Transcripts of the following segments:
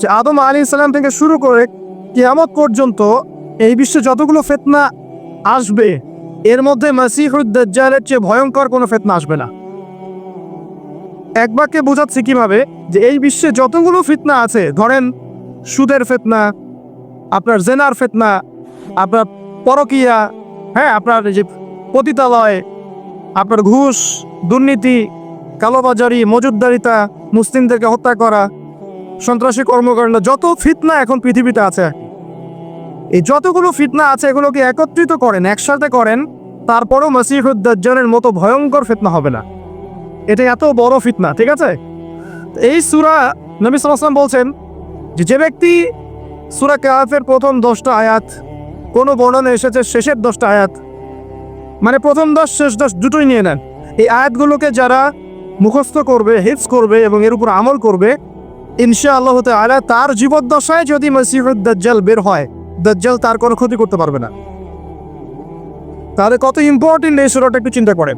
যে আদম আলী ইসলাম থেকে শুরু করে কিয়ামত পর্যন্ত এই বিশ্বে যতগুলো ফেতনা আসবে, এর মধ্যে মাসিহুদ্দালের চেয়ে ভয়ঙ্কর কোনো ফেতনা আসবে না। এক বাক্যে বোঝাচ্ছি কীভাবে যে এই বিশ্বে যতগুলো ফিতনা আছে, ধরেন সুদের ফেতনা, আপনার জেনার ফেতনা, আপনার পরকিয়া হ্যাঁ আপনার যে পতিতালয়, আপনার ঘুষ, দুর্নীতি কালোবাজারি মজুদদারিতা মুসলিমদেরকে হত্যা করা, সন্ত্রাসী কর্মকাণ্ড, যত ফিতনা এখন পৃথিবীতে আছে। এই যতগুলো ফিতনা আছে, এগুলোকে একত্রিত করেন, একসাথে করেন, তারপরও মসিহুদ্দাজ্জালের মতো ভয়ঙ্কর ফিতনা হবে না। এটা এত বড় ফিতনা, ঠিক আছে? এই সুরা নবী সালাম বলছেন যে যে ব্যক্তি সুরা কাফের প্রথম দশটা আয়াত, কোনো বর্ণনা এসেছে শেষের দশটা আয়াত? মানে প্রথম দশ, শেষ দশ দুটোই নিয়ে নেন। এই আয়াতগুলোকে যারা মুখস্থ করবে হিফস করবে এবং এর উপর আমল করবে ইনশা আল্লাহ তাআলা তার জীবদ্দশায় যদি মসিহুদ দাজ্জাল বের হয়, দাজ্জাল তার কোনো ক্ষতি করতে পারবে না। তাহলে কত ইম্পর্টেন্ট এই সুরাটা একটু চিন্তা করেন।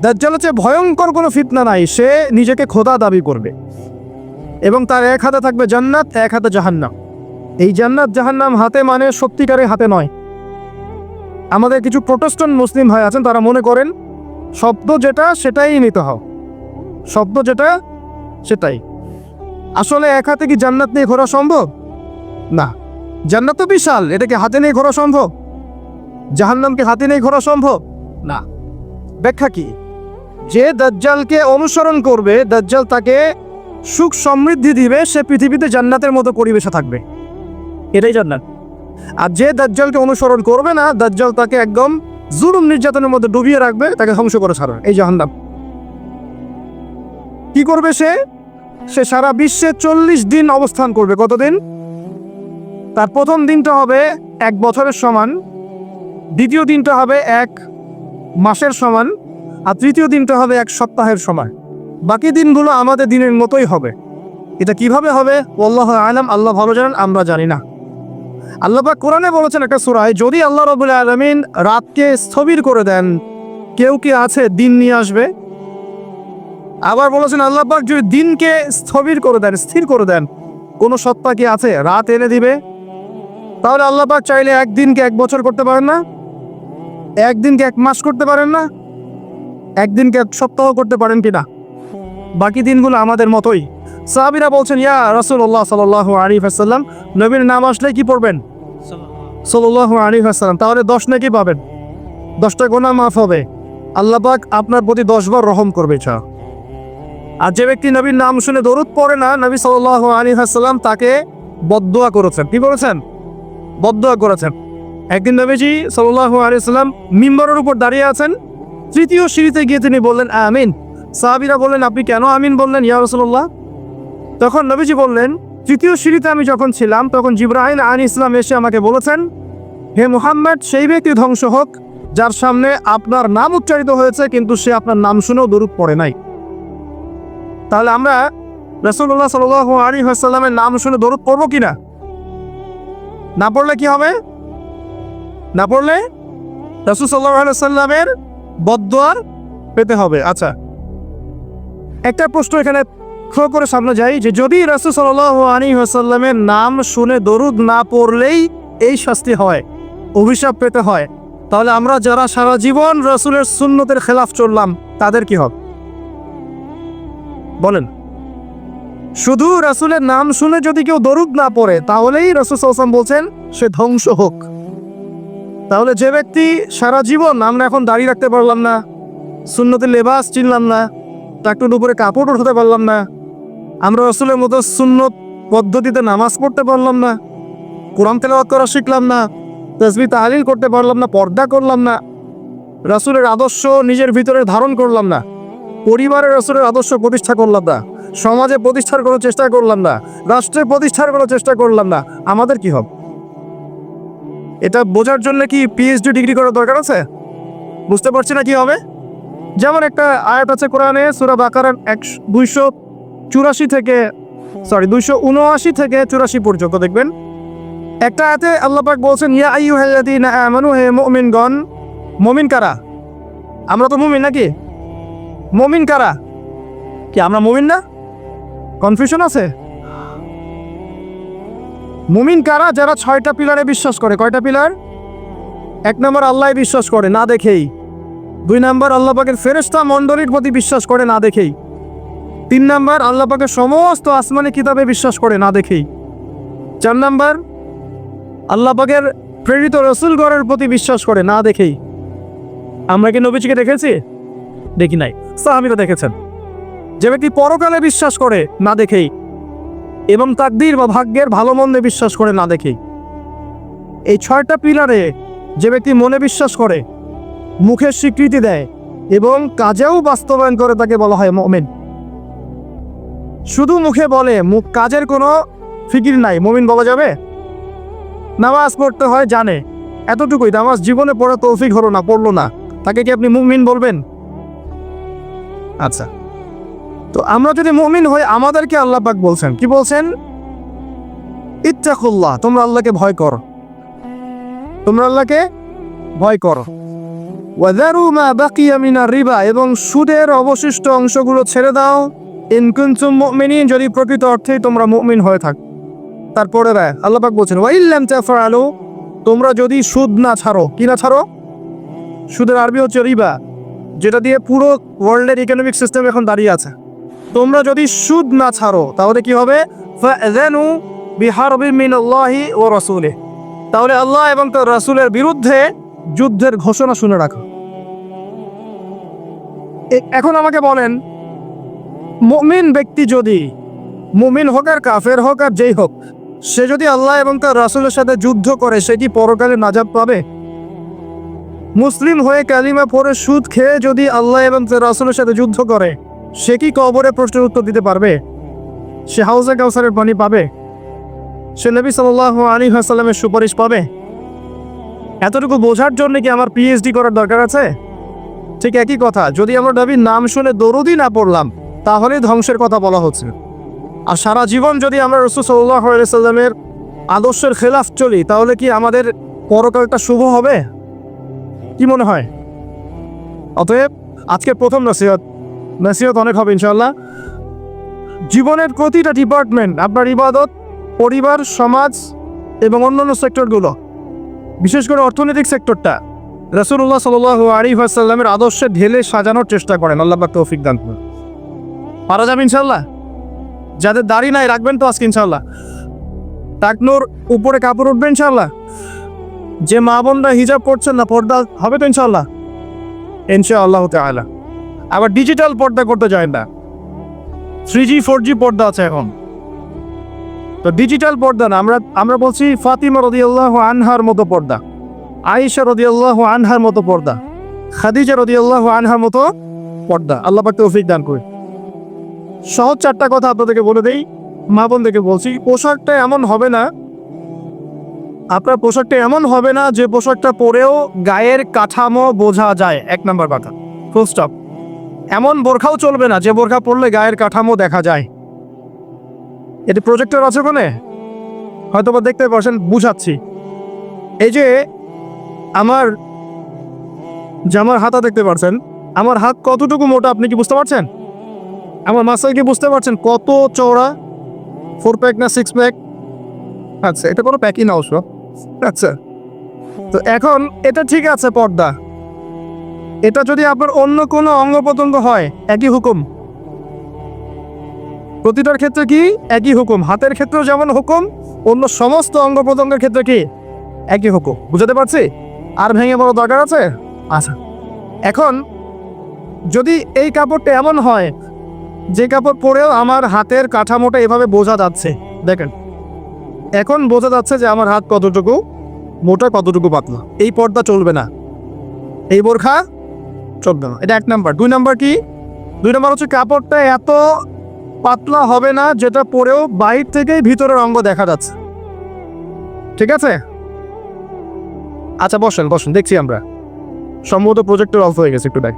দাজ্জাল হচ্ছে ভয়ঙ্কর কোনো ফিতনা নাই, সে নিজেকে খোদা দাবি করবে। এবং তার এক হাতে থাকবে জান্নাত, এক হাতে জাহান্নাম। এই জান্নাত, জাহান্নাম হাতে মানে সত্যিকারের হাতে নয়। আমাদের কিছু প্রোটেস্ট্যান্ট মুসলিম ভাই আছেন, তারা মনে করেন শব্দ যেটা, সেটাই নিতে হও। শব্দ যেটা, সেটাই। আসলে এক হাতে কি জান্নাত নিয়ে ঘোরা সম্ভব? না। জান্নাত তো বিশাল, এটাকে হাতে নিয়ে ঘোরা সম্ভব? জাহান্নামকে হাতে নিয়ে ঘোরা সম্ভব? না। ব্যাখ্যা কি? যে দাজ্জালকে অনুসরণ করবে, দাজ্জাল তাকে সুখ সমৃদ্ধি দিবে, সে পৃথিবীতে জান্নাতের মতো পরিবেশে থাকবে। এটাই জান্নাত। আর যে দাজ্জালকে অনুসরণ করবে না, দাজ্জাল তাকে একদম জুলুম নির্যাতনের মধ্যে ডুবিয়ে রাখবে, তাকে ধ্বংস করে ছাড়বে। এই জাহান্নাম। কি করবে সে? সে সারা বিশ্বে চল্লিশ দিন অবস্থান করবে। কতদিন? তার প্রথম দিনটা হবে এক বছরের সমান, দ্বিতীয় দিনটা হবে এক মাসের সমান, আর তৃতীয় দিনটা হবে এক সপ্তাহের সমান। বাকি দিনগুলো আমাদের দিনের মতোই হবে। এটা কীভাবে হবে? আল্লাহ আলাম, আল্লাহ ভালো জানেন, আমরা জানি না। আল্লাহ পাক কোরআনে বলেছেন একটা সুরায়, যদি আল্লাহ রবুল্লা আলমিন রাতকে স্থবির করে দেন, কেউ কি আছে দিন নিয়ে আসবে? আবার বলেছেন, আল্লাহ পাক যদি দিনকে স্থবির করে দেন, স্থির করে দেন, কোনো সত্তা কি আছে? রাত এনে দিবে? তাহলে আল্লাহ পাক চাইলে একদিনকে এক বছর করতে পারেন না? একদিনকে এক মাস করতে পারেন না? একদিনকে এক সপ্তাহ করতে পারেন কি না? বাকি দিনগুলো আমাদের মতোই। সাহাবিরা বলছেন ইয়া রসুল্লাহ সাল আলী হাসাল্লাম নবীর নাম আসলে কি পড়বেন? সাল্লাহ আলী হাসাল্লাম তাহলে দশ নাকি পাবেন? দশটা গোনা মাফ হবে। আল্লাহ পাক আপনার প্রতি দশবার রহম করবে চা আর যে ব্যক্তি নবীর নাম শুনে দরুদ পড়ে না নবী সাল্লাহ আলী হাসাল্লাম তাকে বদদোয়া করেছেন। কি করেছেন? বদদোয়া করেছেন। একদিন নবীজি সাল্লাহ আলী সাল্লাম মিম্বরের উপর দাঁড়িয়ে আছেন। তৃতীয় সিঁড়িতে গিয়ে তিনি বললেন আমিন। সাহাবিরা বললেন আপনি কেন আমিন বললেন ইয়া রসুল্লাহ তখন নবীজি বললেন, তৃতীয় সিঁড়িতে আমি যখন ছিলাম, তখন জিব্রাহিম আন ইসলাম এসে আমাকে বলেছেন, হে মুহাম্মদ, সেই ব্যক্তি ধ্বংস হোক, যার সামনে আপনার নাম উচ্চারিত হয়েছে, কিন্তু সে আপনার নাম শুনেও দরুদ পড়ে নাই। তাহলে আমরা রসুল্লাহ সাল আলী হাসাল্লামের নাম শুনে দরুদ পড়ব কিনা না? পড়লে কি হবে? না পড়লে রসুল সাল্লাহ সাল্লামের বদোয়ার পেতে হবে। আচ্ছা একটা প্রশ্ন এখানে লক্ষ্য করে সামনে যাই যে যদি রসুল সাল আলী আসাল্লামের নাম শুনে দরুদ না পড়লেই এই শাস্তি হয়, অভিশাপ পেতে হয়। তাহলে আমরা যারা সারা জীবন রসুলের সুন্নতের খেলাফ চললাম, তাদের কি হবে? বলেন। শুধু রসুলের নাম শুনে যদি কেউ দরুদ না পড়ে, তাহলেই রসুল সাল্লাম বলছেন, সে ধ্বংস হোক। তাহলে যে ব্যক্তি সারা জীবন, আমরা এখন দাঁড়িয়ে রাখতে পারলাম না, সুন্নতের লেবাস চিনলাম না টাকটুর উপরে কাপড় উঠাতে পারলাম না আমরা রসুলের মতো সুন্নত পদ্ধতিতে নামাজ পড়তে পারলাম না, কোরআন তেলাওয়াত করা শিখলাম না তসবি তাহলিল করতে পারলাম না, পর্দা করলাম না, রসুলের আদর্শ নিজের ভিতরে ধারণ করলাম না, পরিবারের রসুলের আদর্শ প্রতিষ্ঠা করলাম না, সমাজে প্রতিষ্ঠার কোনো চেষ্টা করলাম না, রাষ্ট্রে প্রতিষ্ঠার কোনো চেষ্টা করলাম না, আমাদের কি হবে? এটা বোঝার জন্য কি পিএইচডি ডিগ্রি করার দরকার আছে? বুঝতে পারছি না কি হবে? যেমন একটা আয়াত আছে কোরআনে, সুরা বাকারান এক দুইশো চুরাশি থেকে সরি দুইশো উনআশি থেকে চুরাশি পর্যন্ত দেখবেন। একটা আয়াতে আল্লাহ পাক বলছেন, ইয়া আইয়ু হাল্লাযীনা আমানু, হে মুমিনগণ। মুমিন কারা? আমরা তো মুমিন নাকি? মমিন কারা? কি, আমরা মুমিন না? কনফিউশন আছে? মুমিন কারা যারা ছয়টা পিলারে বিশ্বাস করে? কয়টা পিলার? এক নম্বর আল্লাহ বিশ্বাস করে, না দেখেই। দুই নম্বর আল্লাহ পাকের ফেরেস্তা মণ্ডলীর প্রতি বিশ্বাস করে, না দেখেই। তিন নাম্বার, আল্লাহ পাকের সমস্ত আসমানি কিতাবে বিশ্বাস করে, না দেখেই। চার নম্বর, আল্লাহ পাকের প্রেরিত রসুলগড়ের প্রতি বিশ্বাস করে, না দেখেই। আমরা কি নবীজিকে দেখেছি? দেখি নাই। সাহাবিরা দেখেছেন। যে ব্যক্তি পরকালে বিশ্বাস করে, না দেখেই, এবং তাকদীর বা ভাগ্যের ভালো মন্দে বিশ্বাস করে, না দেখেই। এই ছয়টা পিলারে যে ব্যক্তি মনে বিশ্বাস করে, মুখের স্বীকৃতি দেয় এবং কাজেও বাস্তবায়ন করে তাকে বলা হয় মমিন। শুধু মুখে বলে, মুখ কাজের কোনো ফিকির নাই। মমিন বলা যাবে? নামাজ পড়তে হয়, জানে। এতটুকুই। নামাজ জীবনে পড়া তৌফিক হলো না, পড়ল না। তাকে কি আপনি মুমিন বলবেন? আচ্ছা। তো আমরা যদি মুমিন হই, আমাদেরকে আল্লাহ পাক বলছেন। কি বলছেন? ইত্তাকুল্লাহ, তোমরা আল্লাহকে ভয় করো। তোমরা আল্লাহকে ভয় করো। ওয়াদারু মা বাকিয়া মিনার রিবা, এবং সুদের অবশিষ্ট অংশগুলো ছেড়ে দাও। ইন কুনতুম মুমিনিন, যদি প্রকৃত অর্থেই তোমরা মুমিন হয়ে থাক। তারপরে রায় আল্লাহ পাক বলছেন ওয়াইল্লাম তাফআলু তোমরা যদি সুদ না ছাড়ো, কি না ছাড়ো? সুদের আরবি হচ্ছে রিবা, যেটা দিয়ে পুরো ওয়ার্ল্ডের ইকোনমিক সিস্টেম এখন দাঁড়িয়ে আছে। তোমরা যদি সুদ না ছাড়ো, তাহলে কি হবে? বিহারবিন মিনাল্লাহি ওয়া রাসূলিহি। তাহলে আল্লাহ এবং তার রাসূলের বিরুদ্ধে যুদ্ধের ঘোষণা শুনে রাখো। এখন আমাকে বলেন মুমিন ব্যক্তি যদি, মুমিন হোক আর কাফের হোক আর যেই হোক, সে যদি আল্লাহ এবং তার রাসুলের সাথে যুদ্ধ করে সে কি পরকালে নাজাত পাবে? মুসলিম হয়ে কালিমা পরে সুদ খেয়ে যদি আল্লাহ এবং তার রাসূলের সাথে যুদ্ধ করে, সে কি কবরে প্রশ্নের উত্তর দিতে পারবে? সে হাউজে কাউসারের পানি পাবে? সে নবী সাল্লাহ আলী হাসাল্লামের সুপারিশ পাবে? এতটুকু বোঝার জন্য কি আমার পিএইচডি করার দরকার আছে? ঠিক একই কথা, যদি আমরা নবীর নাম শুনে দরুদি না পড়লাম তাহলে ধ্বংসের কথা বলা হচ্ছে। আর সারা জীবন যদি আমরা রসুল সাল্লাহ সাল্লামের আদর্শের খেলাফ চলি, তাহলে কি আমাদের পরকালটা শুভ হবে? কি মনে হয়? অতএব আজকের প্রথম নসিহত নসিহত অনেক হবে ইনশাল্লাহ জীবনের প্রতিটা ডিপার্টমেন্ট আপনার ইবাদত, পরিবার, সমাজ এবং অন্যান্য সেক্টরগুলো, বিশেষ করে অর্থনৈতিক সেক্টরটা রসুল্লাহ সাল আলী আসাল্লামের আদর্শে ঢেলে সাজানোর চেষ্টা করেন। আল্লাহ তৌফিক দান পারা যাবে ইনশাল্লাহ যাদের দাড়ি নাই, রাখবেন তো আজকে ইনশাল্লাহ টাকনোর উপরে কাপড় উঠবে ইনশাল্লাহ যে মা বোনরা হিজাব করছেন না, পর্দা হবে তো ইনশাল্লাহ ইনশাআল্লাহ তাআলা। আবার ডিজিটাল পর্দা করতে যায় না। থ্রি জি, ফোর জি পর্দা আছে এখন। তো ডিজিটাল পর্দা না, আমরা আমরা বলছি ফাতিমা রদিয়াল্লাহ আনহার মতো পর্দা। আয়েশা রদিয়াল্লাহ আনহার মতো পর্দা। খাদিজা রদিয়াল্লাহ আনহার মতো পর্দা। আল্লাহ পাক তৌফিক দান করে সহজ চারটা কথা আপনাদেরকে বলে দেই। মা বোনদেরকে বলছি, পোশাকটা এমন হবে না, আপনার পোশাকটা এমন হবে না যে পোশাকটা পরেও গায়ের কাঠামো বোঝা যায়। এক নম্বর কথা ফুল স্টপ এমন বোরখাও চলবে না যে বোরখা পরলে গায়ের কাঠামো দেখা যায়। এটি প্রজেক্টর আছে ওখানে? হয়তো বা দেখতে পারছেন, বুঝাচ্ছি। এই যে আমার জামার হাতা দেখতে পারছেন, আমার হাত কতটুকু মোটা আপনি কি বুঝতে পারছেন? আমার মাসাল কি বুঝতে পারছেন কত চওড়া? ফোর প্যাক না সিক্স প্যাক আচ্ছা এটা কোনো প্যাকই না অবশ্য আচ্ছা। তো এখন এটা ঠিক আছে পর্দা। এটা যদি আপনার অন্য কোনো অঙ্গ প্রত্যঙ্গ হয়, একই হুকুম। প্রতিটার ক্ষেত্রে কি? একই হুকুম। হাতের ক্ষেত্রেও যেমন হুকুম, অন্য সমস্ত অঙ্গ প্রত্যঙ্গের ক্ষেত্রে কি? একই হুকুম। বুঝাতে পারছি? আর ভেঙে বড় দরকার আছে? আচ্ছা। এখন যদি এই কাপড়টা এমন হয় যে কাপড় পরেও আমার হাতের কাঠামোটা এভাবে বোঝা যাচ্ছে। দেখেন, এখন বোঝা যাচ্ছে যে আমার হাত কতটুকু, মোটা কতটুকু পাতলা। এই পর্দা চলবে না। এই বোরখা চলবে না। এটা এক নাম্বার। দুই নাম্বার কি? দুই নাম্বার হচ্ছে কাপড়টা এত পাতলা হবে না, যেটা পরেও বাইর থেকেই ভিতরের অঙ্গ দেখা যাচ্ছে। ঠিক আছে? আচ্ছা বসেন বসেন, দেখছি আমরা। সম্ভবত প্রজেক্টর অফ হয়ে গেছে, একটু দেখ।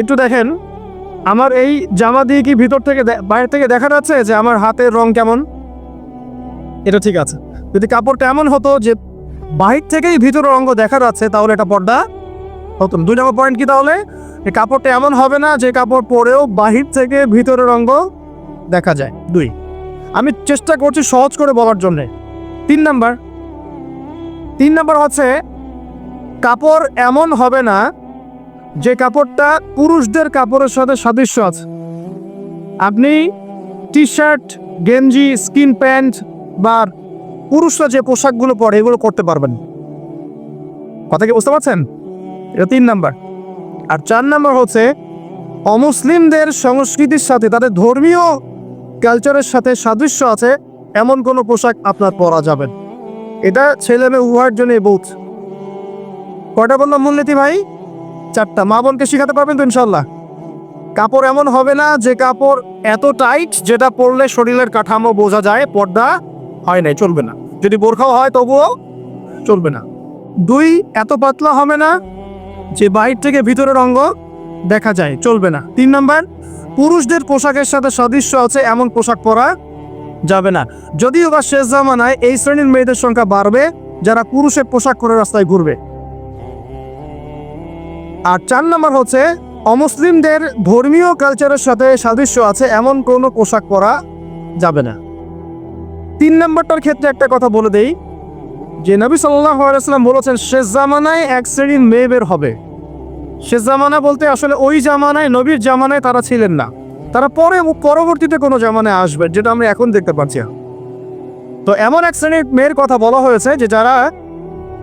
একটু দেখেন আমার এই জামা দিয়ে কি ভিতর থেকে বাইরে থেকে দেখা যাচ্ছে যে আমার হাতের রং কেমন? এটা ঠিক আছে। যদি কাপড়টা এমন হতো যে বাহির থেকেই ভিতরের অঙ্গ দেখা যাচ্ছে, তাহলে এটা পর্দা হতো দুই নম্বর পয়েন্ট কি তাহলে? কাপড়টা এমন হবে না যে কাপড় পরেও বাহির থেকে ভিতরের অঙ্গ দেখা যায়। দুই, আমি চেষ্টা করছি সহজ করে বলার জন্যে। তিন নাম্বার তিন নাম্বার হচ্ছে, কাপড় এমন হবে না যে কাপড়টা পুরুষদের কাপড়ের সাথে সাদৃশ্য আছে। আপনি টি শার্ট গেঞ্জি, স্কিন প্যান্ট বা পুরুষরা যে পোশাকগুলো পরে এগুলো করতে পারবেন। কথা কি বুঝতে পারছেন? এটা তিন নাম্বার। আর চার নাম্বার হচ্ছে, অমুসলিমদের সংস্কৃতির সাথে, তাদের ধর্মীয় কালচারের সাথে সাদৃশ্য আছে, এমন কোনো পোশাক আপনার পরা যাবে এটা ছেলে মেয়ে উভয়ের জন্য বোধ কয়টা বললাম মূলনীতি ভাই? চারটা। মা বোনকে শেখাতে পারবেন তো ইনশাল্লাহ কাপড় এমন হবে না যে কাপড় এত টাইট যেটা পরলে শরীরের কাঠামো বোঝা যায়, পর্দা হয় নাই, চলবে না। যদি বোরখাও হয় তবুও চলবে না। দুই, এত পাতলা হবে না যে বাইর থেকে ভিতরের অঙ্গ দেখা যায়, চলবে না। তিন নাম্বার, পুরুষদের পোশাকের সাথে সাদৃশ্য আছে, এমন পোশাক পরা যাবে না। যদিও বা শেষ জামানায় এই শ্রেণির মেয়েদের সংখ্যা বাড়বে, যারা পুরুষের পোশাক পরে রাস্তায় ঘুরবে। আর চার নাম্বার হচ্ছে, অমুসলিমদের ধর্মীয় কালচারের সাথে সাদৃশ্য আছে, এমন কোনো পোশাক পরা যাবে না। তিন নাম্বারটার ক্ষেত্রে একটা কথা বলে দেই, যে নবী সাল্লাহ আলাইসাল্লাম বলেছেন শেষ জামানায় এক শ্রেণির মেয়ে বের হবে। শেষ জামানা বলতে আসলে ওই জামানায়, নবীর জামানায় তারা ছিলেন না। তারা পরে, পরবর্তীতে কোনো জামানায় আসবে যেটা আমরা এখন দেখতে পাচ্ছি। তো এমন এক শ্রেণির মেয়ের কথা বলা হয়েছে যে যারা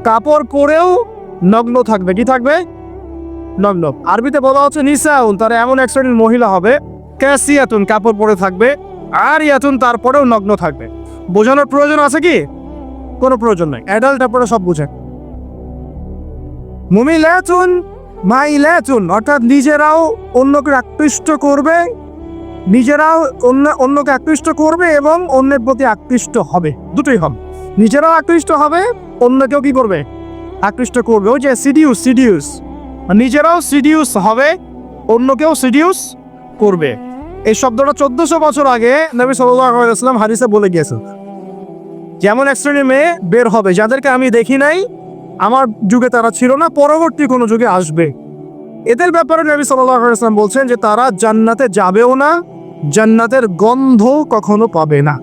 কাপড় পরেও নগ্ন থাকবে, কি থাকবে? নগ্ন আরবিতে বলা হচ্ছে নিসাউন, তারা এমন এক শ্রেণির মহিলা হবে, ক্যাসিয়াতুন, কাপড় পরে থাকবে আর ইয়াতুন তারপরেও নগ্ন থাকবে। বোঝানোর প্রয়োজন আছে কি? কোনো প্রয়োজন নাই। অ্যাডাল্ট আপনারা সব বুঝেন মুমিলাতুন, মাইলাতুন, অর্থাৎ নিজেরাও অন্যকে আকৃষ্ট করবে, নিজেরাও অন্য, অন্যকে আকৃষ্ট করবে এবং অন্যের প্রতি আকৃষ্ট হবে। দুটোই হবে। নিজেরাও আকৃষ্ট হবে, অন্যকেও কি করবে? আকৃষ্ট করবে। ওই যে সিডিউস সিডিউস নিজেরাও সিডিউস হবে, অন্যকেও সিডিউস করবে। এই শব্দটা চোদ্দশো বছর আগে নবী সাল্লাম হাদিসে বলে গিয়েছেন যেমন এক শ্রেণির মেয়ে বের হবে, যাদেরকে আমি দেখি নাই, আমার যুগে তারা ছিল না, পরবর্তী কোনো যুগে আসবে। এদের ব্যাপারে নবী সাল্লাম বলছেন যে তারা জান্নাতে যাবেও না, জান্নাতের গন্ধ কখনো পাবে না।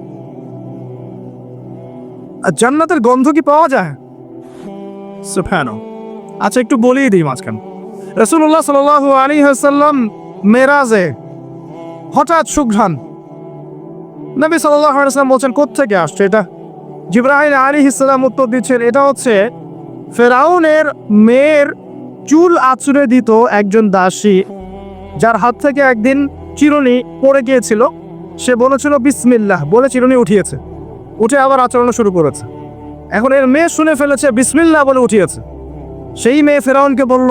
জান্নাতের গন্ধ কি পাওয়া যায়? আচ্ছা একটু বলিয়ে দিই মাঝখান। রসুল্লাহ সাল আলী হাসাল্লাম মেরাজে হঠাৎ সুঘ্রাণ নবী সাল্লাম বলছেন কোথেকে আসছে এটা? জিব্রাহিম আলী ইসলাম উত্তর দিচ্ছেন, এটা হচ্ছে ফেরাউনের মেয়ের চুল আছড়ে দিত একজন দাসী, যার হাত থেকে একদিন চিরুনি পড়ে গিয়েছিল। সে বলেছিল, বিসমিল্লাহ। বলে চিরুনি উঠিয়েছে। উঠে আবার আচরণ শুরু করেছে। এখন এর মেয়ে শুনে ফেলেছে, বিসমিল্লাহ বলে উঠিয়েছে। সেই মেয়ে ফেরাউনকে বলল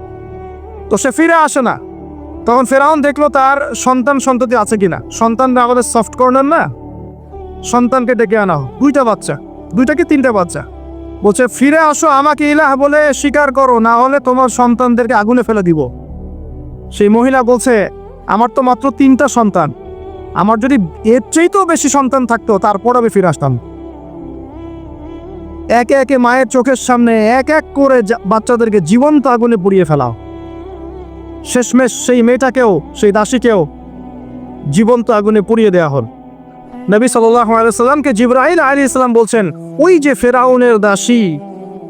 তো সে ফিরে আসে না। তখন ফেরাউন দেখল তার সন্তান সন্ততি আছে কিনা। সন্তানরা আমাদের সফট কর্নার না? সন্তানকে ডেকে আনা হোক। দুইটা বাচ্চা। দুইটা কি তিনটা বাচ্চা? বলছে, ফিরে আসো, আমাকে ইলাহ বলে স্বীকার করো। না হলে তোমার সন্তানদেরকে আগুনে ফেলে দিব। সেই মহিলা বলছে, আমার তো মাত্র তিনটা সন্তান। আমার যদি এর চেয়েতেও বেশি সন্তান থাকতো, তারপর আমি ফিরে আসতাম। একে একে মায়ের চোখের সামনে এক এক করে বাচ্চাদেরকে জীবন্ত আগুনে পুড়িয়ে ফেলাও। শেষমেশ সেই মেয়েটাকেও, সেই দাসীকেও জীবন্ত আগুনে পুড়িয়ে দেওয়া হল। নবী সাল্লামকে জিব্রাহিল আলী ইসলাম বলছেন, ওই যে ফেরাউনের দাসী।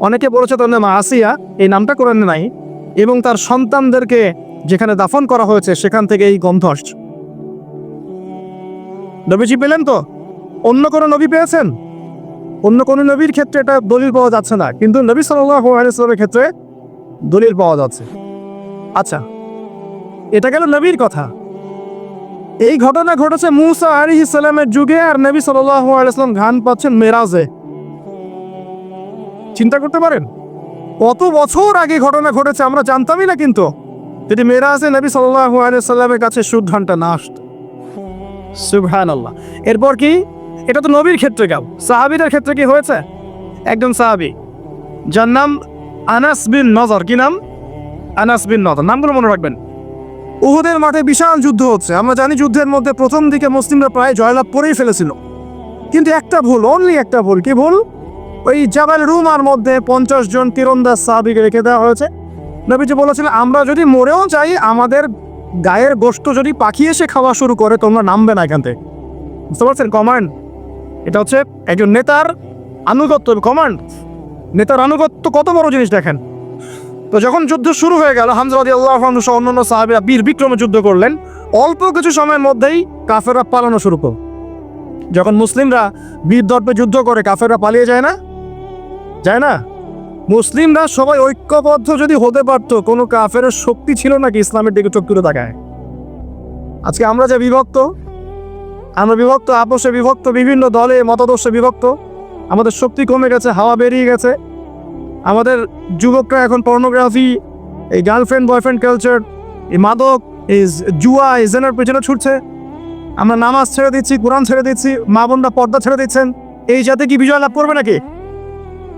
অনেকে বলেছে তার নাম আসিয়া, এই নামটা করে নাই, এবং তার সন্তানদেরকে যেখানে দাফন করা হয়েছে, সেখান থেকে এই গন্ধ আসছে। নবীজি পেলেন তো? অন্য কোনো নবী পেয়েছেন? অন্য কোনো নবীর ক্ষেত্রে এটা দলিল পাওয়া যাচ্ছে না, কিন্তু নবী সাল্লামের ক্ষেত্রে দলিল পাওয়া যাচ্ছে। আচ্ছা এটা গেল নবীর কথা। এই ঘটনা ঘটেছে মুসা আলী ইসলামের যুগে আর নবী সাল্লাম ঘান পাচ্ছেন মেরাজে। চিন্তা করতে পারেন? কত বছর আগে ঘটনা ঘটেছে আমরা জানতামই না কিন্তু। যদি মেরাজে নবী সাল্লাহ আলিয়াল্লামের কাছে সুদ ঘণ্টা না আসত। আল্লাহ এরপর কি? এটা তো নবীর ক্ষেত্রে গেল। সাহাবিদের ক্ষেত্রে কি হয়েছে? একজন সাহাবি, যার নাম আনাস বিন নজর। কি নাম? আনাস বিন নজর। নামগুলো মনে রাখবেন। উহুদের মাঠে বিশাল যুদ্ধ হচ্ছে। আমরা জানি যুদ্ধের মধ্যে প্রথম দিকে মুসলিমরা প্রায় জয়লাভ করেই ফেলেছিল। কিন্তু একটা ভুল অনলি একটা ভুল, কি ভুল? ওই জাবাল রুমার মধ্যে পঞ্চাশ জন তীরন্দাজ সাহাবিকে রেখে দেওয়া হয়েছে। নবীজি বলেছিলেন, আমরা যদি মরেও যাই, আমাদের গায়ের গোশত যদি পাখি এসে খাওয়া শুরু করে, তোমরা নামবে না এখান থেকে। বুঝতে পারছেন? কমান্ড এটা হচ্ছে একজন নেতার আনুগত্য কমান্ড নেতার আনুগত্য কত বড় জিনিস দেখেন? তো যখন যুদ্ধ শুরু হয়ে গেল হামজাদি আল্লাহ সহ অন্যান্য সাহাবিরা বীর বিক্রমে যুদ্ধ করলেন। অল্প কিছু সময়ের মধ্যেই কাফেররা পালানো শুরু করল যখন মুসলিমরা বীর দর্পে যুদ্ধ করে, কাফেররা পালিয়ে যায় না? যায় না? মুসলিমরা সবাই ঐক্যবদ্ধ যদি হতে পারতো, কোনো কাফের শক্তি ছিল নাকি ইসলামের দিকে চোখ তুলে আজকে আমরা যে বিভক্ত, আমরা বিভক্ত, আপোষে বিভক্ত, বিভিন্ন দলে, মতাদর্শে বিভক্ত, আমাদের শক্তি কমে গেছে, হাওয়া বেরিয়ে গেছে। আমাদের যুবকরা এখন পর্নোগ্রাফি এই গার্লফ্রেন্ড বয়ফ্রেন্ড কালচার এই মাদক, এই জুয়া, এই জেনার পেছনে ছুটছে। আমরা নামাজ ছেড়ে দিচ্ছি, কোরআন ছেড়ে দিচ্ছি, মা বোনরা পর্দা ছেড়ে দিচ্ছেন। এই জাতি কি বিজয় লাভ করবে নাকি?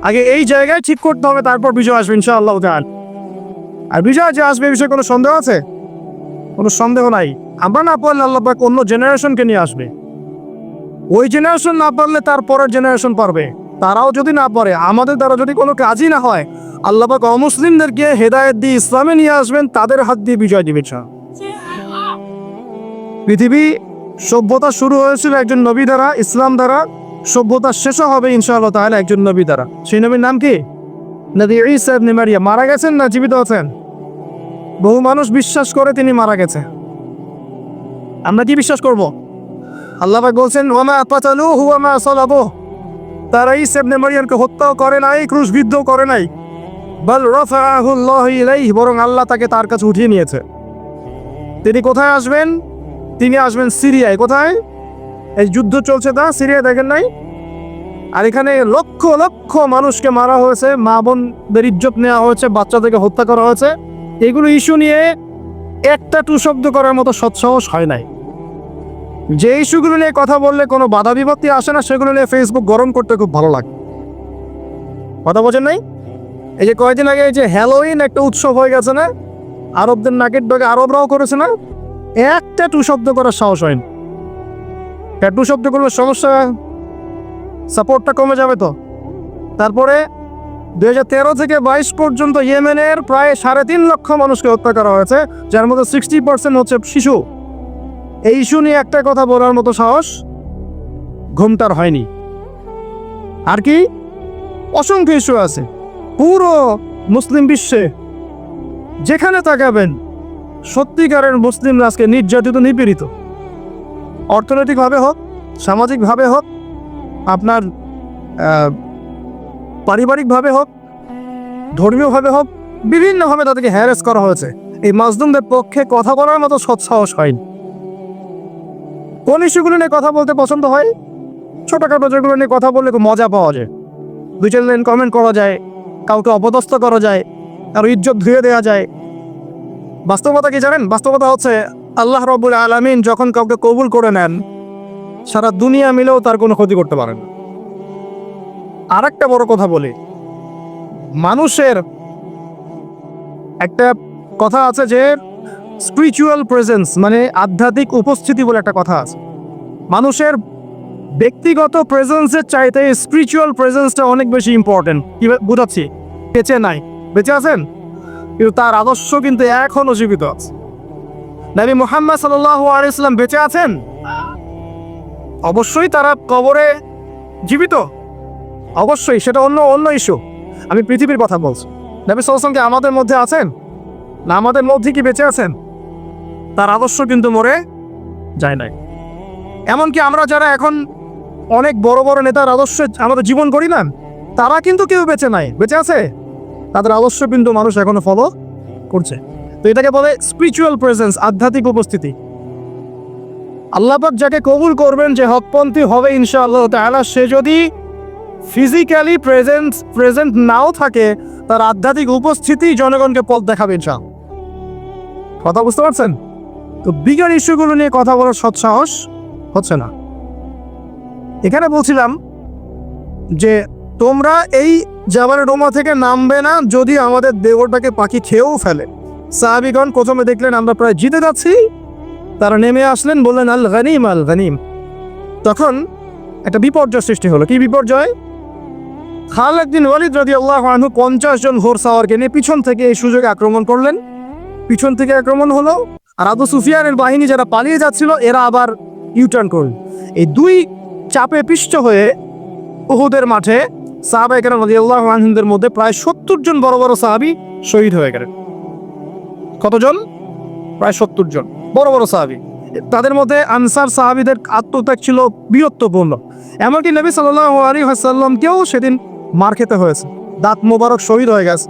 আগে এই জায়গায় ঠিক করতে হবে, তারপর বিজয় আসবে, ইনশাআল্লাহ তাআল। আর বিজয় যে আসবে এই বিষয়ে কোনো সন্দেহ আছে? কোনো সন্দেহ নাই। আমরা না পারলে আল্লাহ অন্য জেনারেশনকে নিয়ে আসবে। ওই জেনারেশন না পারলে তার পরের জেনারেশন পারবে। তারাও যদি না পারে আমাদের দ্বারা যদি কোনো কাজই না হয়, আল্লাহ পাক অমুসলিমদেরকে হেদায়েত দিয়ে ইসলামে নিয়ে আসবেন, তাদের হাত দিয়ে বিজয় দিবে পৃথিবী সভ্যতা শুরু হয়েছিল একজন নবী দ্বারা, ইসলাম দ্বারা, সভ্যতা শেষও হবে ইনশাআল্লাহ তাহলে একজন নবী দ্বারা। সেই নবীর নাম কি? মারা গেছেন না জীবিত আছেন? বহু মানুষ বিশ্বাস করে তিনি মারা গেছে। আমরা কি বিশ্বাস করব? আল্লাহ বলছেন ওয়ামা পাতালু হুয়ামা সালাবু তারা ঈসা ইবনে হত্যাও করে নাই, ক্রুশবিদ্ধও করে নাই। বল রফাহুল্লাহ বরং আল্লাহ তাকে তার কাছে উঠিয়ে নিয়েছে। তিনি কোথায় আসবেন? তিনি আসবেন সিরিয়ায়। কোথায়? এই যুদ্ধ চলছে তা সিরিয়ায়, দেখেন নাই? আর এখানে লক্ষ লক্ষ মানুষকে মারা হয়েছে, মা বোনদের ইজ্জত নেওয়া হয়েছে বাচ্চাদেরকে হত্যা করা হয়েছে। এগুলো ইস্যু নিয়ে একটা টু শব্দ করার মতো সৎসাহস হয় নাই। যে ইস্যুগুলো নিয়ে কথা বললে কোনো বাধা বিপত্তি আসে না, সেগুলো নিয়ে ফেসবুক গরম করতে খুব ভালো লাগে। কথা বোঝেন নাই? এই যে কয়েকদিন আগে এই যে হ্যালোইন একটা উৎসব হয়ে গেছে না, আরবদের নাকের ডগে আরবরাও করেছে না, একটা টু শব্দ করার সাহস হয়নি টু শব্দ করলে সমস্যা সাপোর্টটা কমে যাবে তো। তারপরে দুই হাজার তেরো থেকে বাইশ পর্যন্ত ইয়েমেনের প্রায় সাড়ে তিন লক্ষ মানুষকে হত্যা করা হয়েছে, যার মধ্যে সিক্সটি পার্সেন্ট হচ্ছে শিশু। এই ইস্যু নিয়ে একটা কথা বলার মতো সাহস ঘুমটার হয়নি। আর কি? অসংখ্য ইস্যু আছে। পুরো মুসলিম বিশ্বে যেখানে তাকাবেন, সত্যিকারের মুসলিমরা আজকে নির্যাতিত, নিপীড়িত। অর্থনৈতিকভাবে হোক, সামাজিকভাবে হোক, আপনার পারিবারিকভাবে হোক, ধর্মীয়ভাবে হোক, বিভিন্নভাবে তাদেরকে হ্যারেস করা হয়েছে। এই মাজলুমদের পক্ষে কথা বলার মতো সৎসাহস হয়নি। কোন ইস্যুগুলো নিয়ে কথা বলতে পছন্দ হয়? ছোটোখাটো যেগুলো নিয়ে কথা বললে খুব মজা পাওয়া যায়। দুই, চার লাইন কমেন্ট করা যায়, কাউকে অপদস্থ করা যায়, কারও ইজ্জত ধুয়ে দেওয়া যায়। বাস্তবতা কি জানেন? বাস্তবতা হচ্ছে আল্লাহ রবুল আলমিন যখন কাউকে কবুল করে নেন, সারা দুনিয়া মিলেও তার কোনো ক্ষতি করতে পারেন না। আর একটা বড় কথা বলি, মানুষের একটা কথা আছে যে স্পিরিচুয়াল প্রেজেন্স মানে আধ্যাত্মিক উপস্থিতি বলে একটা কথা আছে। মানুষের ব্যক্তিগত প্রেজেন্সের চাইতে স্পিরিচুয়াল প্রেজেন্সটা অনেক বেশি ইম্পর্টেন্ট কি বুঝাচ্ছি? বেঁচে নাই। বেঁচে আছেন? কিন্তু তার আদর্শ কিন্তু এখনও জীবিত আছে। নবী মোহাম্মদ সাল্লাম বেঁচে আছেন? অবশ্যই তারা কবরে জীবিত। অবশ্যই, সেটা অন্য অন্য ইস্যু আমি পৃথিবীর কথা বলছি। নবী সাল্লামকে আমাদের মধ্যে আছেন? না, আমাদের মধ্যে কি বেঁচে আছেন? তার আদর্শ কিন্তু মরে যায় নাই। এমনকি আমরা যারা এখন অনেক বড় বড় নেতার আদর্শে আমাদের জীবন করি না, তারা কিন্তু কেউ বেঁচে নাই। বেঁচে আছে? তাদের আদর্শ কিন্তু মানুষ এখনও ফলো করছে। তো এটাকে বলে স্পিরিচুয়াল প্রেজেন্স আধ্যাত্মিক উপস্থিতি। আল্লাপাক যাকে কবুল করবেন, যে হকপন্থী হবে ইনশাআল্লাহ তাআলা, সে যদি ফিজিক্যালি প্রেজেন্ট প্রেজেন্ট নাও থাকে, তার আধ্যাত্মিক উপস্থিতি জনগণকে পথ দেখাবে ইনশাআল্লাহ। কথা বুঝতে পারছেন? তো বিগার ইস্যুগুলো নিয়ে কথা বলার সৎসাহস হচ্ছে না। এখানে বলছিলাম যে তোমরা এই জাবাল ডোমা থেকে নামবে না যদি আমাদের দেবরটাকে পাখি খেয়েও ফেলে। সাহাবিগণ প্রথমে দেখলেন আমরা প্রায় জিতে যাচ্ছি। তারা নেমে আসলেন, বললেন, আল গানিম আল গানিম। তখন একটা বিপর্যয় সৃষ্টি হলো। কি বিপর্যয়? খাল একদিন ওয়ালিদ রাজি আল্লাহ আনহু পঞ্চাশ জন ঘোর সাওয়ারকে নিয়ে পিছন থেকে এই সুযোগে আক্রমণ করলেন। পিছন থেকে আক্রমণ হলো আর আবু সুফিয়ানের বাহিনী যারা পালিয়ে যাচ্ছিল, এরা আবার ইউটার্ন করল। এই দুই চাপে পিষ্ট হয়ে উহুদের মাঠে সাহাবা এখানে রাজি আল্লাহ আনহুদের মধ্যে প্রায় সত্তর জন বড় বড় সাহাবি শহীদ হয়ে গেলেন। কতজন? প্রায় সত্তর জন বড় বড় সাহাবি। তাদের মধ্যে আনসার সাহাবিদের আত্মত্যাগ ছিল বীরত্বপূর্ণ এমনকি নবী সাল্লাহ আলী হাসাল্লামকেও সেদিন মার খেতে হয়েছে। দাঁত মোবারক শহীদ হয়ে গেছে।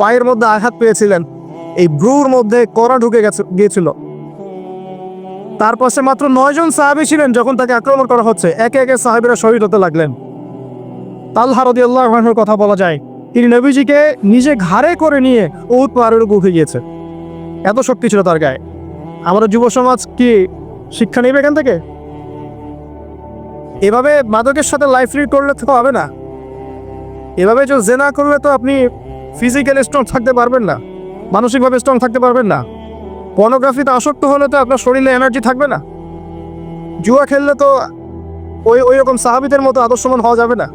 পায়ের মধ্যে আঘাত পেয়েছিলেন। এই ব্রুর মধ্যে করা ঢুকে গেছে গিয়েছিল। তার পাশে মাত্র নয়জন সাহাবি ছিলেন যখন তাকে আক্রমণ করা হচ্ছে। একে একে সাহাবিরা শহীদ হতে লাগলেন। তালহা রদি আল্লাহর কথা বলা যায়, তিনি নবীজিকে নিজে ঘাড়ে করে নিয়ে উহুদ পাহাড়ের উপর উঠে গিয়েছে। এত শক্তি ছিল তার গায়ে। আমাদের যুব সমাজ কি শিক্ষা নেবে এখান থেকে? এভাবে মাদকের সাথে লাইফ লিড করলে তো হবে না। এভাবে যে জেনা করলে তো আপনি ফিজিক্যাল স্ট্রং থাকতে পারবেন না। মানসিকভাবে স্ট্রং থাকতে পারবেন না। পর্নোগ্রাফিতে আসক্ত হলে তো আপনার শরীরে এনার্জি থাকবে না। জুয়া খেললে তো ওই ওই রকম সাহাবিদের মতো আদর্শমান হওয়া যাবে না।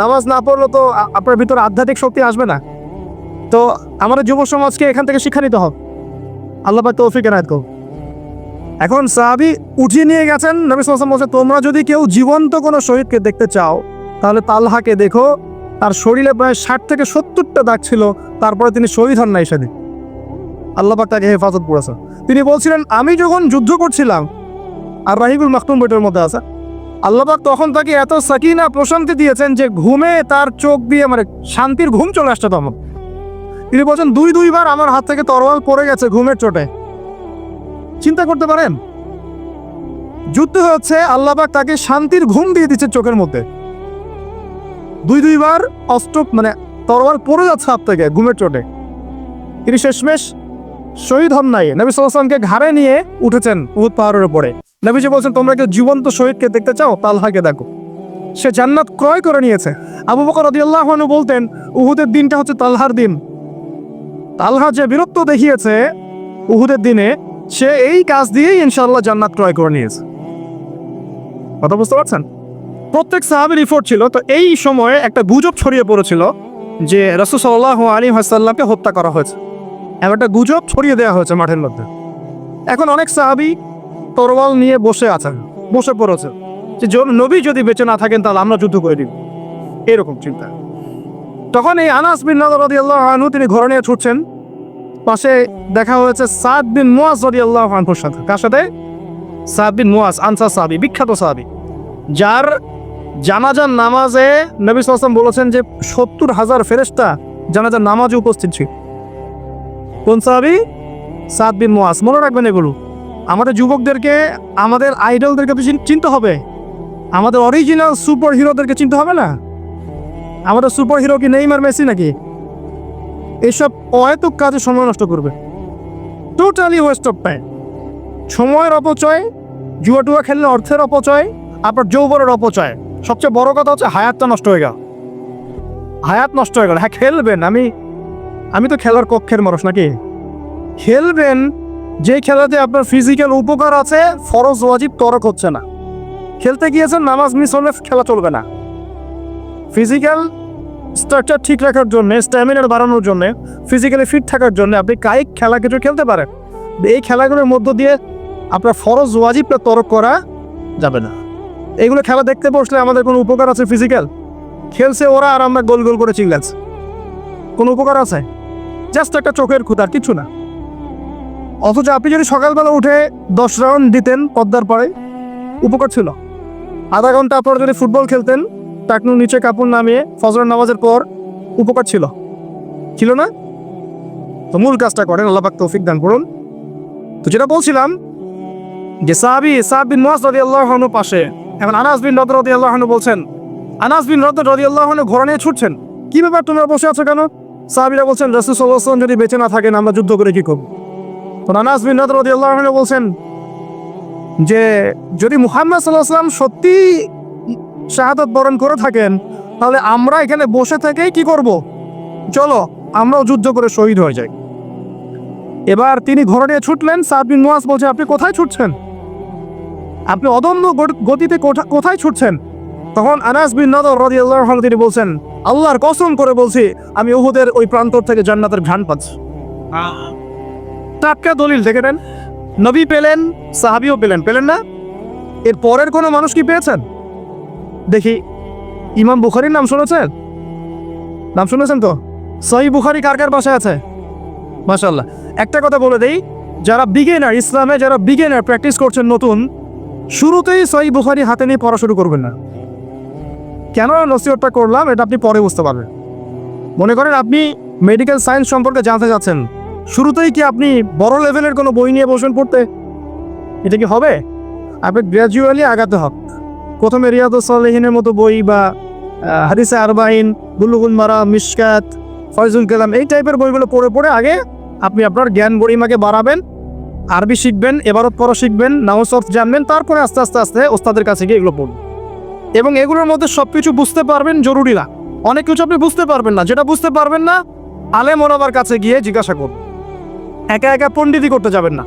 নামাজ না পড়লে তো আপনার ভিতরে আধ্যাত্মিক শক্তি আসবে না। তো আমাদের যুব সমাজকে এখান থেকে শিক্ষা নিতে হবে। আল্লাহ তৌফিক এনায়ত করুন। এখন সাহাবি উঠিয়ে নিয়ে গেছেন, নবী সাল্লাল্লাহু বলছে তোমরা যদি কেউ জীবন্ত কোনো শহীদকে দেখতে চাও, তাহলে তালহাকে দেখো তার শরীরে প্রায় ষাট থেকে সত্তরটা দাগ ছিল, তারপরে তিনি শহীদ হন নাই সেদিন আল্লাহ পাক তাকে হেফাজত করেছে। তিনি বলছিলেন, আমি যখন যুদ্ধ করছিলাম, আর রাহিবুল মাখতুম বইটার মধ্যে আছে আল্লাহবাক তখন তাকে এত সাকিনা প্রশান্তি দিয়েছেন যে ঘুমে তার চোখ দিয়ে মানে শান্তির ঘুম চলে আসছে তখন। তিনি বলছেন, দুই দুইবার আমার হাত থেকে তরোয়াল পড়ে গেছে ঘুমের চোটে। চিন্তা করতে পারেন, যুদ্ধ হচ্ছে আল্লাহবাক তাকে শান্তির ঘুম দিয়ে দিচ্ছে চোখের মধ্যে। দুই দুইবার অস্ত্র মানে তরোয়াল পড়ে যাচ্ছে হাত থেকে ঘুমের চোটে। তিনি শেষমেশ শহীদ হন নাই। নবী সাল্লামকে ঘাড়ে নিয়ে উঠেছেন উহুদ পাহাড়ের উপরে। নবীজি বলছেন, তোমরা কেউ জীবন্ত শহীদকে দেখতে চাও? তালহাকে দেখো। সে জান্নাত ক্রয় করে নিয়েছে। আবু বকর রদিয়াল্লাহ বলতেন, উহুদের দিনটা হচ্ছে তালহার দিন। তালহা যে বীরত্ব দেখিয়েছে উহুদের দিনে, সে এই কাজ দিয়েই ইনশাল্লাহ জান্নাত ক্রয় করে নিয়েছে। কথা বুঝতে পারছেন? প্রত্যেক সাহাবের রিপোর্ট ছিল, তো এই সময়ে একটা গুজব ছড়িয়ে পড়েছিল যে রসুল সাল্লাহ আলী হাসাল্লামকে হত্যা করা হয়েছে। এমন একটা গুজব ছড়িয়ে দেওয়া হয়েছে মাঠের মধ্যে। এখন অনেক সাহাবি তরোয়াল নিয়ে বসে আছেন, বসে পড়েছে যে নবী যদি বেঁচে না থাকেন তাহলে আমরা যুদ্ধ করে দিব। এরকম চিন্তা। তখন এই আনাস বিন রাদিয়াল্লাহু তিনি ঘরে নিয়ে ছুটছেন। পাশে দেখা হয়েছে সাদ বিন মুয়াজ রাদিয়াল্লাহু আনহুর সাথে। কার সাথে? সাদ বিন মুয়াজ, আনসার সাহাবী, বিখ্যাত সাহাবী। যার জানাজার নামাজে নবী সাল্লাম বলেছেন যে সত্তর হাজার ফেরেশতা জানাজার নামাজে উপস্থিত ছিল। কোন সাহাবি? সাদ বিন মুয়াজ মনে রাখবেন এগুলো। আমাদের যুবকদেরকে, আমাদের আইডলদেরকে তো চিনতে হবে। আমাদের অরিজিনাল সুপার হিরোদেরকে চিনতে হবে না? আমাদের সুপার হিরো কি নেইমার, মেসি নাকি? এসব অহেতুক কাজে সময় নষ্ট করবে। টোটালি ওয়েস্ট অফ টাইম সময়ের অপচয় জুয়া টুয়া খেললে অর্থের অপচয় আপনার যৌবনের অপচয়। সবচেয়ে বড় কথা হচ্ছে হায়াতটা নষ্ট হয়ে গেল। হায়াত নষ্ট হয়ে গেল। হ্যাঁ খেলবেন। আমি আমি তো খেলার কক্ষের মানুষ নাকি? খেলবেন। যে খেলাতে আপনার ফিজিক্যাল উপকার আছে, ফরজ ওয়াজিব তরক হচ্ছে না। খেলতে গিয়েছেন, নামাজ মিস হলে খেলা চলবে না। ফিজিক্যাল স্ট্রাকচার ঠিক রাখার জন্য স্ট্যামিনার বাড়ানোর জন্য ফিজিক্যালি ফিট থাকার জন্য আপনি কায়িক খেলা কিছু খেলতে পারেন। এই খেলাগুলোর মধ্য দিয়ে আপনার ফরজ ওয়াজিবটা তরক করা যাবে না। এইগুলো খেলা দেখতে বসলে আমাদের কোনো উপকার আছে ফিজিক্যাল খেলছে ওরা আর আমরা গোল গোল করে চিল্লাচ্ছে। কোনো উপকার আছে? জাস্ট একটা চোখের ক্ষুদার কিছু না। অথচ আপনি যদি সকালবেলা উঠে দশ রাউন্ড দিতেন পদ্মার পরে, উপকার ছিল। আধা ঘণ্টা পর যদি ফুটবল খেলতেন টাকনুর নিচে কাপড় নামিয়ে ফজরের নামাজের পর উপকার ছিল। ছিল না? তো মূল কাজটা করেন, আল্লাহ পাক তৌফিক দান করুন। তো যেটা বলছিলাম, যে সাহাবি, সাহাব বিন মুয়াজ রাদিয়াল্লাহু আনহু পাশে এখন আনাস বিন রদ রাদিয়াল্লাহু আনহু বলছেন, আনাস বিন নদর রাদিয়াল্লাহু আনহু ঘোড়া নিয়ে ছুটছেন। কি ব্যাপার তোমরা বসে আছো কেন? সাহাবীরা বলছেন, রাসূল ওয়াসাল্লাম যদি বেঁচে না থাকেন, আমরা যুদ্ধ করে কি করব? তো আনাস বিন নদর রাদিয়াল্লাহু আনহু বলছেন যে, যদি মুহাম্মদ সাল্লাহ সাল্লাম সত্যি শাহাদত বরণ করে থাকেন, তাহলে আমরা এখানে বসে থেকেই কি করব? চলো, আমরাও যুদ্ধ করে শহীদ হয়ে যাই। এবার তিনি ঘরে নিয়ে ছুটলেন সাদ বিন মুয়াজ বলছে, আপনি কোথায় ছুটছেন? আপনি অদম্য গতিতে কোথায় ছুটছেন? তখন আনাস বিন নদর রাদিয়াল্লাহু আনহু তিনি বলছেন, আল্লাহর কসম করে বলছি, আমি উহুদের ওই প্রান্তর থেকে জান্নাতের ঘ্রাণ পাচ্ছি। টাটকা দলিল, দেখে নেন। নবী পেলেন, সাহাবিও পেলেন পেলেন না? এর পরের কোনো মানুষ কি পেয়েছেন? দেখি, ইমাম বুখারির নাম শুনেছেন? নাম শুনেছেন তো? সহি বুখারি কার কার বাসায় আছে? মাশাল্লাহ একটা কথা বলে দেই, যারা বিগেনার ইসলামে যারা বিগেনার প্র্যাকটিস করছেন নতুন শুরুতেই সই বুখারি হাতে নিয়ে পড়া শুরু করবেন না। কেন নসিহতটা করলাম, এটা আপনি পরে বুঝতে পারবেন। মনে করেন আপনি মেডিকেল সায়েন্স সম্পর্কে জানতে চাচ্ছেন, শুরুতেই কি আপনি বড় লেভেলের কোনো বই নিয়ে বসবেন পড়তে? এটা কি হবে? আপনি গ্র্যাজুয়ালি আগাতে হবে। প্রথমে রিয়াদুসলিহিনের মতো বই বা হাদিসে আরবাইন, বুলুগুল মারা মিশকাত, ফয়জুল কালাম, এই টাইপের বইগুলো পড়ে পড়ে আগে আপনি আপনার জ্ঞান গরিমাকে বাড়াবেন আরবি শিখবেন, এবারত পড়া শিখবেন নামসফ জানবেন, তারপরে আস্তে আস্তে আস্তে ওস্তাদের কাছে গিয়ে এগুলো পড়বেন। এবং এগুলোর মধ্যে সব কিছু বুঝতে পারবেন, জরুরি না। অনেক কিছু আপনি বুঝতে পারবেন না। যেটা বুঝতে পারবেন না আলে ওনাবার কাছে গিয়ে জিজ্ঞাসা করুন একা একা পণ্ডিতি করতে যাবেন না।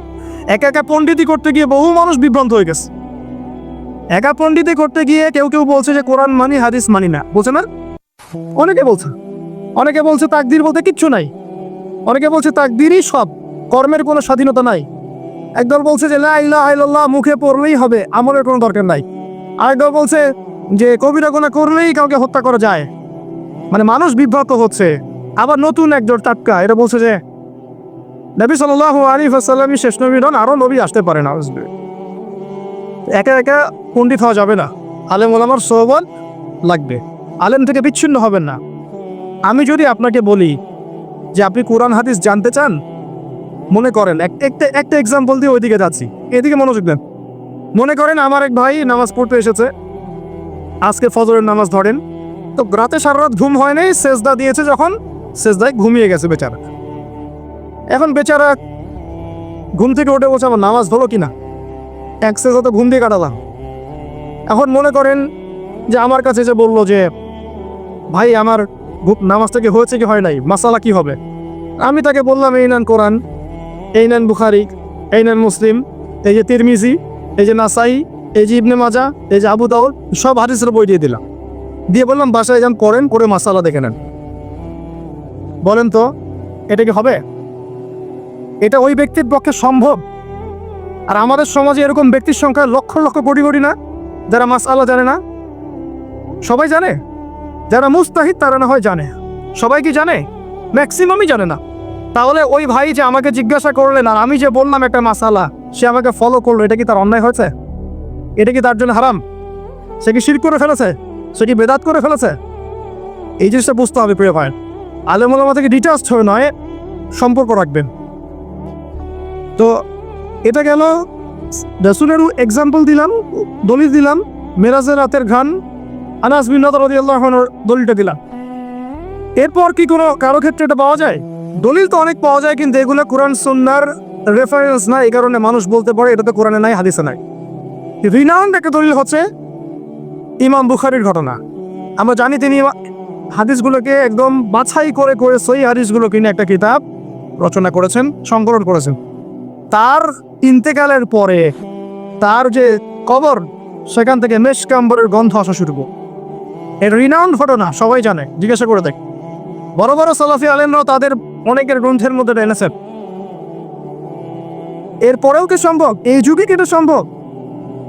একা একা পণ্ডিতি করতে গিয়ে বহু মানুষ বিভ্রান্ত হয়ে গেছে। একা পণ্ডিতি করতে গিয়ে কেউ কেউ বলছে যে, কোরআন মানি, হাদিস মানি না। বলছে না? অনেকে বলছে। অনেকে বলছে, তাকদির বলতে কিচ্ছু নাই। অনেকে বলছে, তাকদিরই সব। কর্মের কোনো স্বাধীনতা নাই। একদল বলছে যে মুখে পড়লেই হবে, আমলের কোনো দরকার নাই। আরেকদল বলছে যে, কবিরা গোনা করলেই কাউকে হত্যা করা যায়। মানে মানুষ বিভ্রান্ত হচ্ছে। আবার নতুন একজন টাটকা এটা বলছে যে, নবী সাল্লাহ আলী আসাল্লামই শেষ নবী নন আরও নবী আসতে পারে না। একা একা পণ্ডিত হওয়া যাবে না। আলেম ওলামার সোহবত লাগবে। আলেম থেকে বিচ্ছিন্ন হবেন না। আমি যদি আপনাকে বলি যে, আপনি কোরআন, হাদিস জানতে চান মনে করেন, এক- একটা একটা এক্সাম্পল দিয়ে ওইদিকে যাচ্ছি। এদিকে মনোযোগ দেন। মনে করেন আমার এক ভাই নামাজ পড়তে এসেছে। আজকে ফজরের নামাজ ধরেন। তো রাতে সারা রাত ঘুম হয় নাই, সেজদা দিয়েছে যখন, সেজদায় ঘুমিয়ে গেছে বেচারা। এখন বেচারা ঘুম থেকে উঠে বলছে, আমার নামাজ হলো কিনা? এক সেজদা তো ঘুম দিয়ে কাটালাম। এখন মনে করেন যে আমার কাছে যে বলল যে, ভাই, আমার নামাজটা কি হয়েছে কি হয় নাই? মাসালা কি হবে? আমি তাকে বললাম, এই নেন কোরআন। এই নেন বুখারি এই নেন মুসলিম, এই যে তিরমিজি, এই যে নাসাই, এই যে ইবনে মাজা, এই যে আবু দাউদ, সব হাদিসের বই দিয়ে দিলাম। দিয়ে বললাম, বাসায় যান করেন করে মাসালা দেখে নেন। বলেন তো, এটা কি হবে? এটা ওই ব্যক্তির পক্ষে সম্ভব? আর আমাদের সমাজে এরকম ব্যক্তির সংখ্যা লক্ষ লক্ষ কোটি কোটি না? যারা মাসালা জানে না? সবাই জানে? যারা মুস্তাহিদ, তারা না হয় জানে। সবাই কি জানে? ম্যাক্সিমামই জানে না। তাহলে ওই ভাই যে আমাকে জিজ্ঞাসা করলেন আর আমি যে বললাম একটা মাসালা, সে আমাকে ফলো করল, এটা কি তার অন্যায় হয়েছে? এটা কি তার জন্য হারাম? সে কি শির করে ফেলেছে? সে কি বেদাত করে ফেলেছে? এই জিনিসটা বুঝতে হবে, প্রিয় ভাই। আলেমুলামা থেকে ডিটাচ হয়ে নয়, সম্পর্ক রাখবেন। তো এটা গেল, রসুলের এক্সাম্পল দিলাম, দলিল দিলাম, মেরাজের রাতের ঘান আনাস বিন দলিলটা দিলাম। এরপর কি কোনো কারও ক্ষেত্রে এটা পাওয়া যায়? দলিল তো অনেক পাওয়া যায়, কিন্তু এগুলো কোরআন, সুন্নার রেফারেন্স না, এই কারণে মানুষ বলতে পারে এটা তো কোরআনে নাই, হাদিসে নাই। রিনাউন্ড একটা দলিল হচ্ছে ইমাম বুখারির ঘটনা। আমরা জানি তিনি হাদিসগুলোকে একদম বাছাই করে করে সই হাদিসগুলো কিনে একটা কিতাব রচনা করেছেন, সংকলন করেছেন। তার ইন্তেকালের পরে তার যে কবর, সেখান থেকে মেশকাম্বরের গন্ধ আসা শুরু। করল এর রিনাউন্ড ঘটনা সবাই জানে, জিজ্ঞাসা করে দেখ। বড় বড় সালাফি আলেমরাও তাদের অনেকের গ্রন্থের মধ্যে এনেছেন। এরপরেও কি সম্ভব? এই যুগে কি এটা সম্ভব?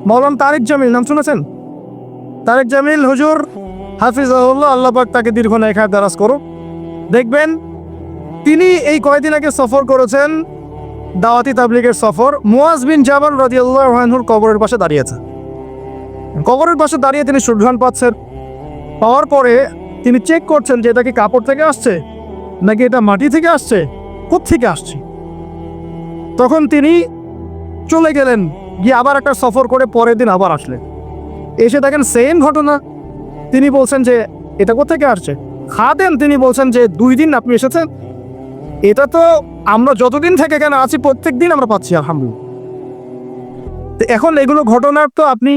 মৌলান তারেক জামিল, নাম শুনেছেন? তারেক জামিল, হুজুর হাফিজাহুল্লাহ, আল্লাহ পাক তাকে দীর্ঘ নেখায় দারাজ করুক। দেখবেন, তিনি এই কয়দিন আগে সফর করেছেন, দাওয়াতি তাবলিগের সফর। মুয়াজ বিন জাবাল রাদিয়াল্লাহু আনহুর কবরের পাশে দাঁড়িয়েছে। কবরের পাশে দাঁড়িয়ে তিনি সুরঘান পাচ্ছেন। পাওয়ার পরে তিনি চেক করছেন যে এটা কি কাপড় থেকে আসছে, নাকি এটা মাটি থেকে আসছে? থেকে আসছে? তখন তিনি চলে গেলেন, গিয়ে আবার একটা সফর করে পরের দিন আবার আসলেন। এসে দেখেন সেম ঘটনা। তিনি বলছেন যে, এটা কোথেকে আসছে? খাদেন তিনি বলছেন যে, দুই দিন আপনি এসেছেন। এটা তো আমরা যতদিন থেকে কেন আছি, প্রত্যেক দিন আমরা পাচ্ছি, আলহামদুলিল্লাহ। এখন এগুলো ঘটনার তো আপনি